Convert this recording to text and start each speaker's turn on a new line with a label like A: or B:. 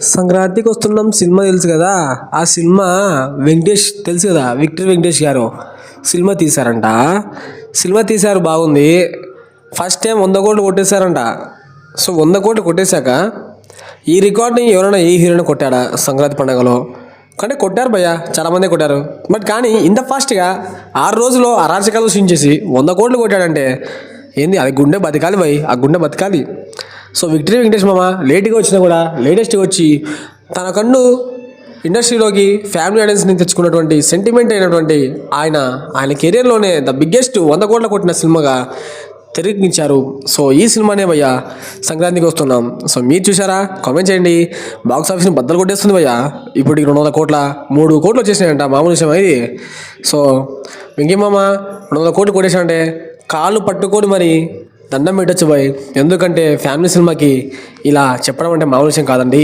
A: సంక్రాంతికి వస్తున్నాం సినిమా తెలుసు కదా? ఆ సినిమా వెంకటేష్ తెలుసు కదా? విక్టర్ వెంకటేష్ గారు సినిమా తీశారంట. సినిమా తీశారు బాగుంది. ఫస్ట్ టైం వంద కోట్లు కొట్టేశారంట. సో వంద కోట్లు కొట్టేశాక ఈ రికార్డ్ని ఎవరైనా ఏ హీరోని కొట్టాడా సంక్రాంతి పండుగలో? కానీ కొట్టారు భయ్య చాలామంది కొట్టారు. బట్ కానీ ఇంత ఫాస్ట్గా ఆరు రోజుల్లో అరాచకాలు సృష్టించేసి వంద కోట్లు కొట్టాడంటే ఏంది? అది గుండె బతకాలి భయ్ ఆ గుండె బతకాలి. సో విక్టరీ వెంకటేష్ మామ లేట్గా వచ్చినా కూడా లేటెస్ట్గా వచ్చి తన కన్ను ఇండస్ట్రీలోకి ఫ్యామిలీ ఆడియన్స్ని తెచ్చుకున్నటువంటి సెంటిమెంట్ అయినటువంటి ఆయన ఆయన కెరీర్లోనే ద బిగ్గెస్ట్ వంద కోట్ల కొట్టిన సినిమాగా తెరగించారు సో ఈ సినిమానే భయ్యా సంక్రాంతికి వస్తున్నాం. సో మీరు చూసారా కామెంట్ చేయండి. బాక్స్ ఆఫీస్ని బద్దలు కొట్టేస్తుంది భయ్యా. ఇప్పుడు రెండు వందల కోట్ల మూడు కోట్లు వచ్చేసినాయంట మామూలు విషయం ఇది. సో వెంకయ్యమామ రెండు వందల కోట్లు కొట్టేసాడంటే కాళ్ళు పట్టుకొని మరి దండం పెట్టచ్చు బాయ్. ఎందుకంటే ఫ్యామిలీ సినిమాకి ఇలా చెప్పడం అంటే మామూలు విషయం కాదండి.